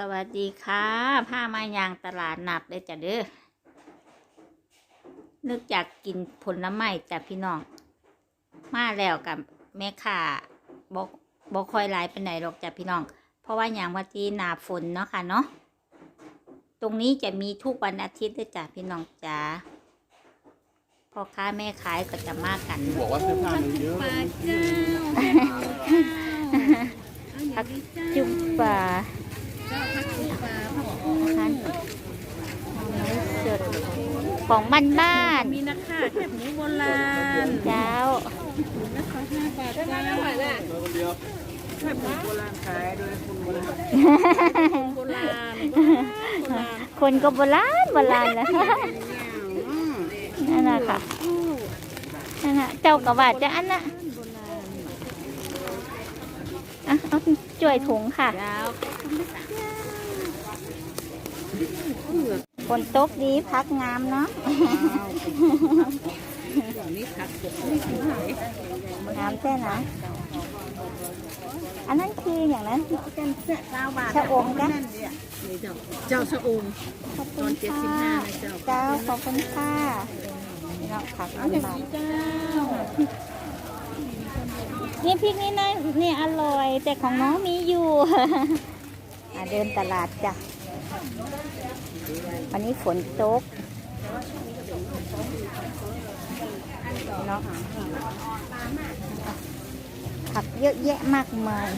สวัสดีค่ะผ้ามายางตลาดนัดเลยจ้ะเด้อนึกอยากกินผลไม้จ้ะพี่น้อง มาแล้วกับแม่ค้าบอกบอกคอยหลายไปไหนหรอกจ้ะพี่น้อง เพราะว่าอย่างวันที่หนาฝนเนาะค่ะเนาะตรงนี้จะมีทุกวันอาทิตย์ด้วยจ้ะพี่น้องจ้าพ่อค้าแม่ขายก็จะมากันบอกว่าเสื้อผ้ามันเยอะปลาเจ้าพักจุ่มปลา เจ้าพักปูปลาผักคันสดของบ้านบ้านมีนักฆ่าแคบหมูโบราณเจ้านักขอห้าบาทเจ้าแคบหมูโบราณขายโดยคุณโบราณโบราณโบราณคนก็โบราณโบราณแล้วนั่นน่ะค่ะนั่นน่ะเจ้าก็ว่าจะอันน่ะ อะเอาจ่วยถุงค่ะยาวฝนตกดีพักงามเนาะนี่ผักสดนี่คือไหนงามแค่ไหนอันนั้นคืออย่างนั้นกันเจ้าเจ้าบาทชะอมกันนี่เจ้าเจ้าชะอมขอบตคุอนณเจ็ดสิบค่ะห้านะเจ้าเจ้าขอบคุณค่ะนี่เนาะผักเอาอย่างบาทนี้เจ้า นี่พริกนี่นะนี่อร่อย แต่ของน้องมีอยู่อะเดินตลาดจ้ะ วันนี้ฝนตกเนาะผักเยอะแยะมากมาย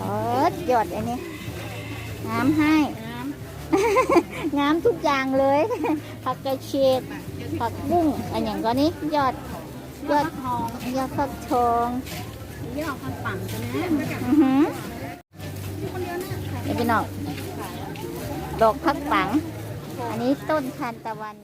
เอออยอดอันนี้น้ำให้น้งามทุกอย่างเลย ผักกระเฉดผักบุ้งอันอย่างก็นี้ยอด ยอดำทองยอดฟักทองยี่ห้อข้าวปั่นกันนะอือหือนี่พี่น้องดอกพักปัง อันนี้ต้นทานตะวัน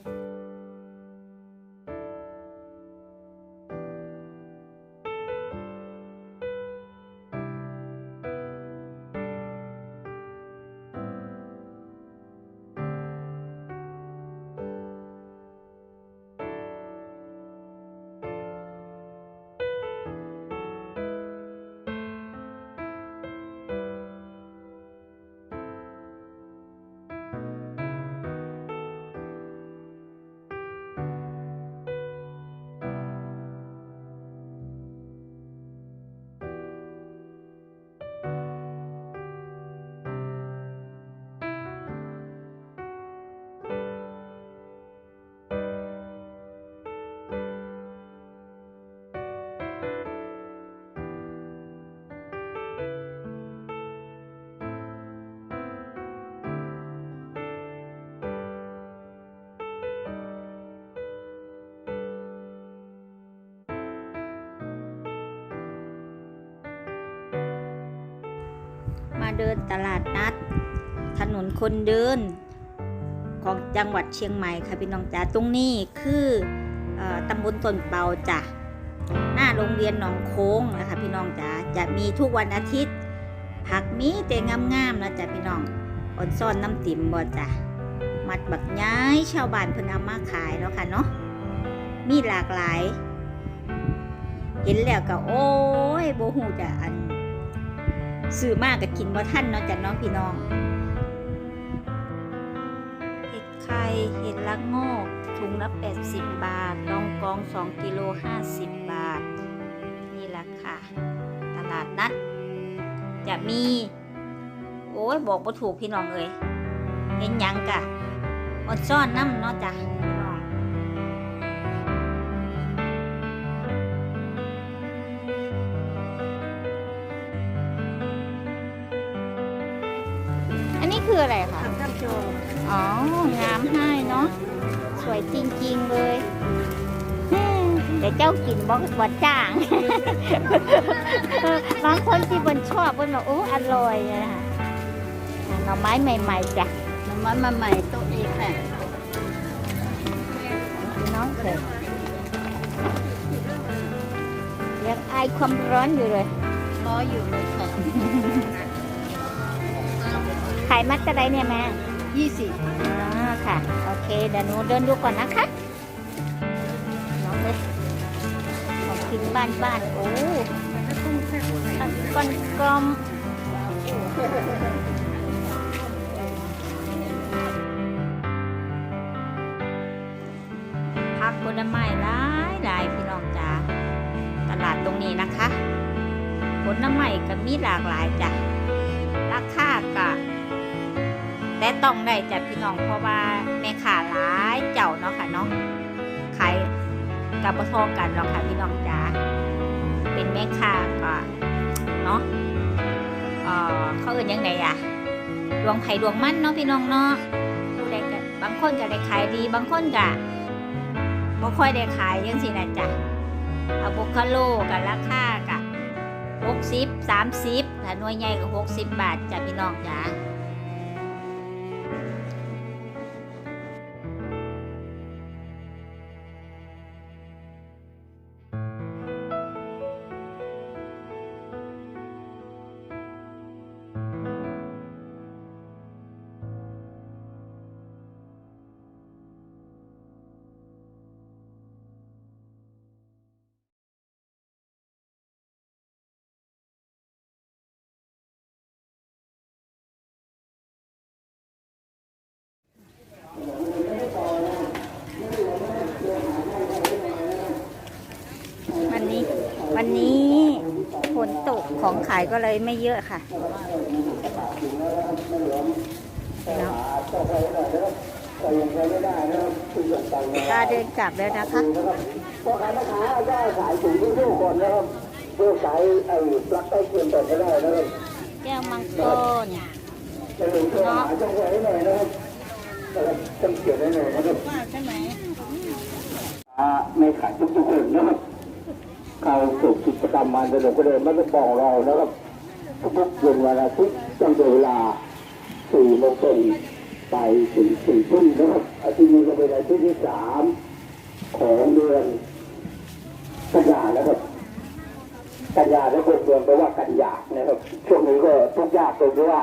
มาเดินตลาดนัด ถนนคนเดิน ของจังหวัดเชียงใหม่ค่ะพี่น้องจ๋าตรงนี้คืออตำบลตนเปาจ้ะหน้าโรงเรียนหนองโค้งนะคะพี่น้องจ๋าจะมีทุกวันอาทิตย์ ผักมีแต่งามๆนะจ๊ะพี่น้องอ่อนซ่อนน้ำติ๋มบ่จ้ะมัดบักย้ายชาวบ้านเพิ่นเอามาขายแล้วค่ะเนาะมีหลากหลาย เห็นแล้วก็โอ้ยโบหูจะอัน ซื้อมากก็กินว่าท่านเนาะจ้ะน้องพี่น้อง เห็ดไข่เห็ดละโงอกถุงละ 80 บาทลองกอง 2 กิโล 50 บาท นี่แหละค่ะ ตลาดนัด จะมี โอ้ย บอกบ่าถูกพี่น้องเอ้ยเห็นยังกะอดซ่อนน้ำเนาะจ้ะ ให้เนาะสวยจริงๆเลยอืมแต่เจ้ากินบอกบ่จ้าง บางคนที่บนชอบบนบอกโอ้อร่อยนะคะอะหน่อไม้ใหม่ๆจ้ะน้ำมันมาใหม่โต๊ะเอกแหละพี่น้องเถอะยังอายความร้อนอยู่เลยรออยู่เลยค่ะขายมัดจะไรเนี่ยแม่ยี่สิบอ่า ค่ะ โอเค เดี๋ยวหนูเดินดูก่อนนะคะน้องเล็กของกินบ้านบ้านๆโอ้แล้วกุ้งแค่ก้อนกลมพักผลไม้หลายหลายพี่น้องจ้าตลาดตรงนี้นะคะผลไม้ก็มีหลากหลายจ้ะราคาก็ แต่ต้องได้จ้ะพี่น้องเพราะว่าแม่ค้าหลายเจ้าเนาะค่ะเนาะขายกับประทอกันเนาะค่ะพี่น้องจ้าเป็นแม่ค้าก็เนาะเออเขาเอื่นยังไงอะดวงไผ่ดวงมันเนาะพี่น้องเนาะผู้ใดก็บางคนก็ได้ขายดี บางคนก็บ่ค่อยได้ขายยังสินะจ๊ะอะโวคาโลกับราคากับหกสิบสามสิบถ้าหน่วยใหญ่ก็หกสิบบาทจ้ะพี่น้องจ้า ของขายก็เลยไม่เยอะค่ะเนาะตาเดินกลับแล้วนะคะพ่อค้าแม่ค้าได้ขายถุงที่ทุกคนนะครับเพื่อขายไอ้ปลั๊กใต้เทียนต่อก็ได้นะครับแก้วมังกรจะเห็นเครื่องหมายต้องไว้หน่อยนะครับนะครับต้องเขียนไว้หน่อยนะครับใช่ไหม อ่าไม่ขายทุกทุกคนนะครับ เข้าสู่กิจกรรมมาสนุกก็เลยไม่ต้บอกเรานะครับทุกเย็นวันอาทิตย์ตั้งแต่เวลาสี่โมงครึ่งไปถึงสี่ทุ่มนะครับอาทิตย์นี้ก็เป็นอาทิตย์ที่สามของเดือนกันยานะครับ กันยาและคนเมืองแปลว่ากันยานะครับ ช่วงนี้ก็ทุกยากตรงที่ว่า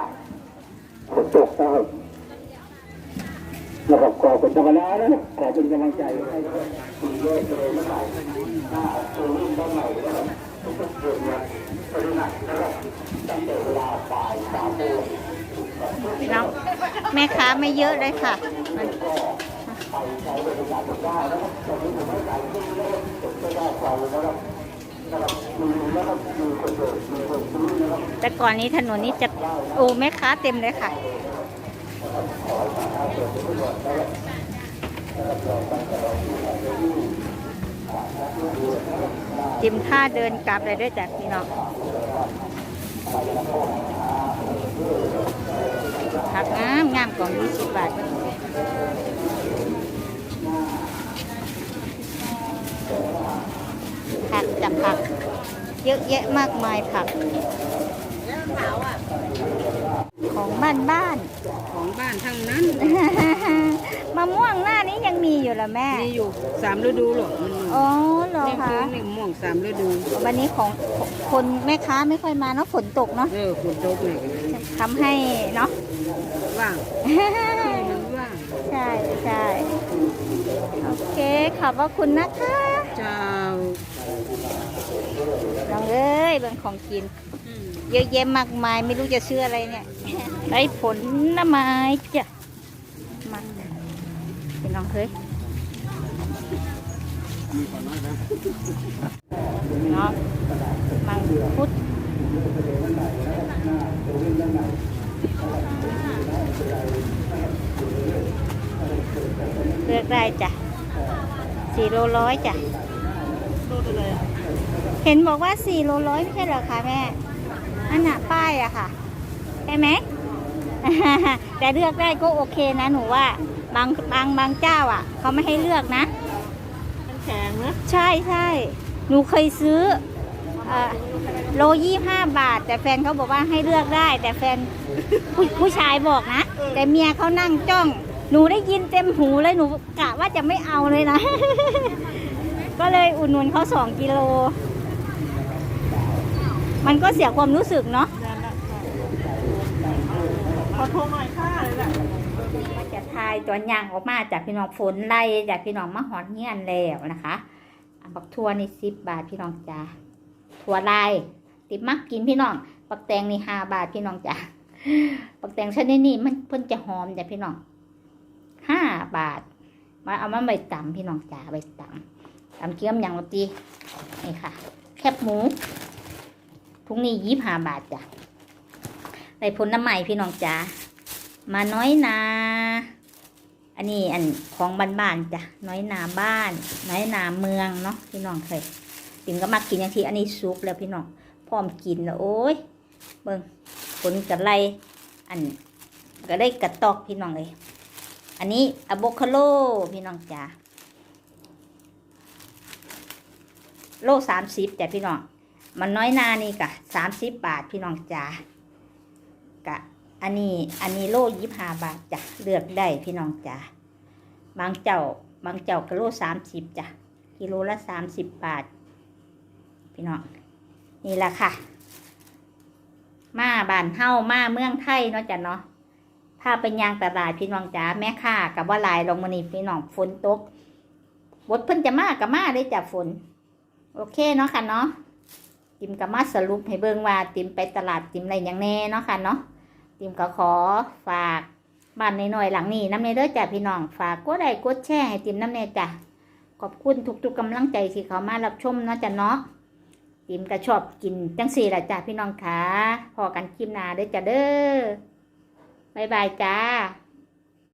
ฝนตกนะครับ นะครับขอเป็นธรรมดานะครับขอเป็นกำลังใจให้นะครับสี่แยกเลยเมื่อไหร่หน้าตัวรุ่นบ้นใหม่นะครับทุกๆเดือนเนี่ยปฏิบัตินะครับตั้งแต่เวลาบ่ายสามโมงพี่น้องแม่ค้าไม่เยอะเลยค่ะมันแต่ก่อนนี้ถนนนี้จะโอ้แม่ค้าเต็มเลยค่ะ จิมท่าเดินกลับเลยด้วยจ้ะพี่น้องผักงามงามกล่องยี่สิบบาทผักจับผัก เยอะแยะมากมายผักของ บ้านบ้านของบ้านทั้งนั้นๆมะม่วงหน้านี้ยังมีอยู่เหรอแม่ มีอยู่สามฤดูหรอกมันมีอ๋อเหรอนี่คะคือหนึ่งม่วงสามฤดู วันนี้ของคนแม่ค้าไม่ค่อยมาเนาะฝนตกเนาะเออฝนตกเนี่ยทำให้เนาะว่างมันว่างใช่ใช่โอเคขอบพระคุณนะคะเจ้าน้องเอ้ยเบิ่งของกินอืม เยอะแยะมากมายไม่รู้จะชื่ออะไรเนี่ยได้ผลไม้จ้ะมาเป็นน้องเฮ้ยเนาะมังคุดเลือกได้จ้ะสี่โลร้อยจ้ะเลยเห็นบอกว่าสี่โลร้อยไม่ใช่เหรอคะแม่ อันน่ะป้ายอะค่ะใช่ไหมแต่เลือกได้ก็โอเคนะหนูว่า บางบางบางเจ้าอะเขาไม่ให้เลือกนะมันแข็งนะใช่ใช่หนูเคยซื้อเอ่อโลยี่ห้าบาท แต่แฟนเขาบอกว่าให้เลือกได้ แต่แฟนผู้ผู้ชายบอกนะ แต่เมียเขานั่งจ้อง หนูได้ยินเต็มหูเลยหนูกะว่าจะไม่เอาเลยนะ ก็เลยอุดหนุนเขาสองกิโล มันก็เสียความรู้สึกเนาะขอโทษหน่อยค่ะเลยล่ะว่าจะทายตัวย่างออกมาจากพี่น้องฝนไล่จากพี่น้องมาหอดเงี้ยนแล้วนะคะบักทัวนี่สิบบาทพี่น้องจ้าทัวลายติดมักกินพี่น้องปักแตงนี่ห้าบาทพี่น้องจ้ะปักแตงชนิดนี้มันเพิ่นจะหอมจ้ะพี่น้องห้าบาท มาเอามาใบตำพี่น้องจ๋าใบตำตำเกี๊ยมอย่างละตีนี่ค่ะ แคบหมู ทุกนี้ยี่ห้าบาทจ้ะได้ผลน้ำใหม่พี่น้องจ๋ามาน้อยนาอันนี้อันของบ้านๆจ้ะน้อยนาบ้าน น้อยนาเมืองเนาะพี่น้องเคยติมก็มากินอย่างที่อันนี้ซุปแล้วพี่น้องพร้อมกินแล้วโอ้ยเบิ่งผลกระไรอันก็ได้กระตอกพี่น้องเลย อันนี้อะโบคาโลพี่น้องจ๋าโลสามสิบจ้ะพี่น้อง มันน้อยนานี่กะสามสิบบาทพี่น้องจ๋ากะ อันนี้อันนี้โลยี่ห้าบาทจ้ะเลือกได้พี่น้องจ๋าบางเจ้าบางเจ้าก็โลสามสิบจ้ะกิโลละสามสิบบาท พี่น้องนี่แหละค่ะ มาบ้านเฮ้ามาเมืองไทยเนาะจ้ะเนาะถ้าเป็นยางตลาดพี่น้องจ๋าแม่ค้ากับว่าลายลงมานี่พี่น้องฝนตกบดเพิ่นจะมากับมาได้จากฝน โอเคเนาะค่ะเนาะ ติมกับมาสรุปให้เบิ่งว่าติมไปตลาดติมอะไรอย่างแน่เนาะค่ะเนาะติมก็ขอฝากบ้านในหน่อยๆหลังนี้น้ำเนเด้อจ้ะพี่น้องฝากกดไลค์กดแชร์ให้ติมน้ำเนจ้ะขอบคุณทุกๆกำลังใจที่เขามารับชมเนาะจ้ะเนาะติมก็ชอบกินจังสี่ละจ้ะพี่น้องค่ะพอกันคลิปหน้าเด้อจ้ะเด้อบายบายจ้า